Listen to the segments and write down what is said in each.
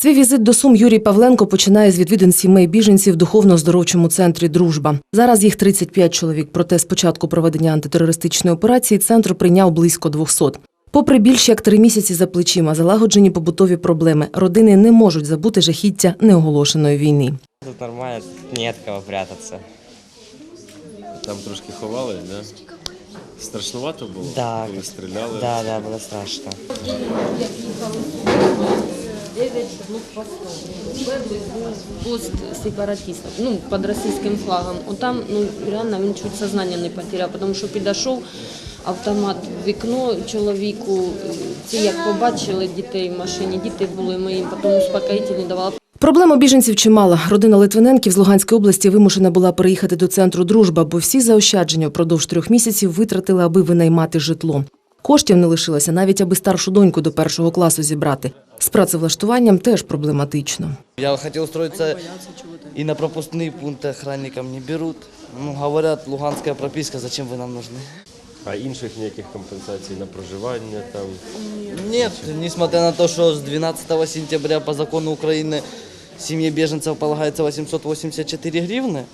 Свій візит до Сум Юрій Павленко починає з відвідин сімей біженців в духовно-здоровчому центрі Дружба. Зараз їх 35 чоловік. Проте з початку проведення антитерористичної операції центр прийняв близько 200. Попри більш як три місяці за плечима, залагоджені побутові проблеми, родини не можуть забути жахіття неоголошеної війни. Тут нормально, тут нет кого прятаться. Там трошки ховали, да? Страшнувато було? Да. Коли стріляли? Да, да, было страшно. Пост сепаратистов, ну, под российским флагом. Вот там, ну, реально він чуть сознання не потеряв, тому що підійшов автомат в вікно чоловіку. Ці як побачили дітей в машині, діти були моїм, потім успокоїтельні давала. Проблема біженців чимала. Родина Литвиненків з Луганської області вимушена була переїхати до центру Дружба, бо всі заощадження впродовж трьох місяців витратили, аби винаймати житло. Коштів не лишилося навіть аби старшу доньку до першого класу зібрати. З працевлаштуванням теж проблематично. Я хотел устроиться и на пропускные пункты охранникам не берут. Ну, говорят, луганская прописка, зачем вы нам нужны? А інших ніяких компенсацій на проживання там. Нет, несмотря на то, что с 12 сентября по закону Украины семье беженцев полагается 884 гривны,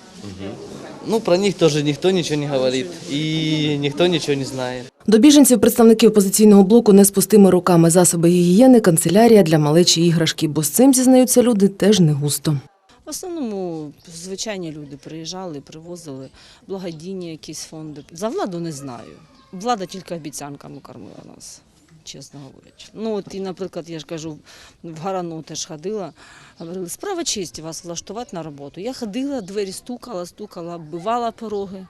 ну, про них тоже никто ничего не говорит и никто ничего не знает. До біженців представники опозиційного блоку не з пустими руками засоби гігієни, канцелярія для малечі іграшки, бо з цим зізнаються люди теж не густо. В основному звичайні люди приїжджали, привозили благодійні якісь фонди. За владу не знаю. Влада тільки обіцянками кормила нас, чесно говорячи. Ну от і, наприклад, я ж кажу, в Гарану теж ходила, говорили, справа честь вас влаштувати на роботу. Я ходила, двері стукала, стукала, бивала пороги.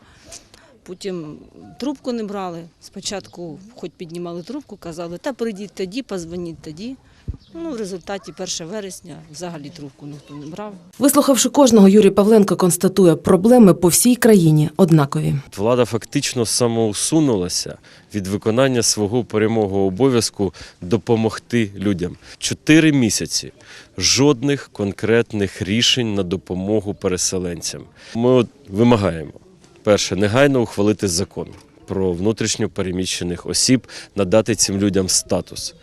Потім трубку не брали. Спочатку, хоч піднімали трубку, казали, та прийдіть тоді, позвоніть тоді. Ну, в результаті 1 вересня взагалі трубку ніхто не брав. Вислухавши кожного, Юрій Павленко констатує, проблеми по всій країні однакові. Влада фактично самоусунулася від виконання свого прямого обов'язку допомогти людям. Чотири місяці жодних конкретних рішень на допомогу переселенцям. Ми от вимагаємо перше, негайно ухвалити закон про внутрішньо переміщених осіб, надати цим людям статус.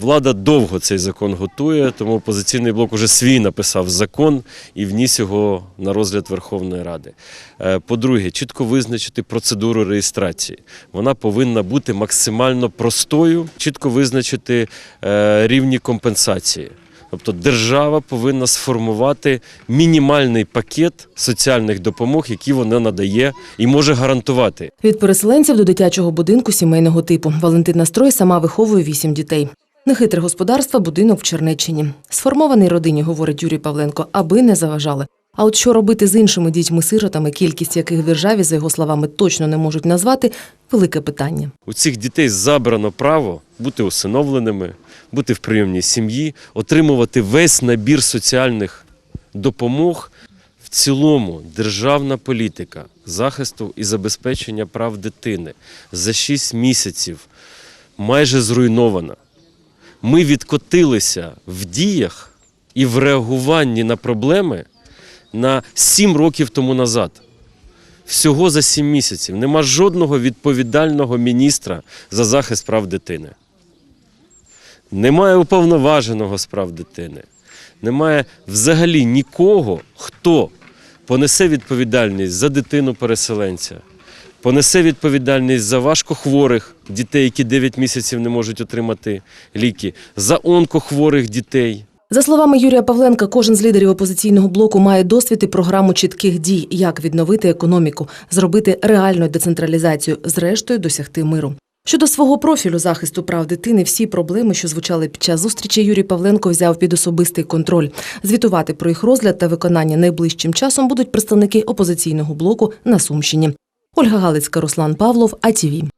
Влада довго цей закон готує, тому опозиційний блок уже свій написав закон і вніс його на розгляд Верховної Ради. Е, По-друге, чітко визначити процедуру реєстрації. Вона повинна бути максимально простою, чітко визначити е, рівні компенсації. Тобто держава повинна сформувати мінімальний пакет соціальних допомог, які вона надає і може гарантувати. Від переселенців до дитячого будинку сімейного типу. Валентина Строй сама виховує вісім дітей. Нехитре господарство, будинок в Чернеччині. Сформований родині, говорить Юрій Павленко, аби не заважали. А от що робити з іншими дітьми-сиротами, кількість яких в державі, за його словами, точно не можуть назвати, велике питання. У цих дітей забрано право бути усиновленими, бути в прийомній сім'ї, отримувати весь набір соціальних допомог. В цілому державна політика захисту і забезпечення прав дитини за 6 місяців майже зруйнована. Ми відкотилися в діях і в реагуванні на проблеми на 7 років тому назад. Всього за 7 місяців нема жодного відповідального міністра за захист прав дитини. Немає уповноваженого з прав дитини. Немає взагалі нікого, хто понесе відповідальність за дитину переселенця, понесе відповідальність за важкохворих дітей, які 9 місяців не можуть отримати ліки, за онкохворих дітей. За словами Юрія Павленка, кожен з лідерів опозиційного блоку має досвід і програму чітких дій, як відновити економіку, зробити реальну децентралізацію, зрештою досягти миру. Щодо свого профілю захисту прав дитини, всі проблеми, що звучали під час зустрічі, Юрій Павленко взяв під особистий контроль. Звітувати про їх розгляд та виконання найближчим часом будуть представники опозиційного блоку на Сумщині. Ольга Галицька, Руслан Павлов, АТВ.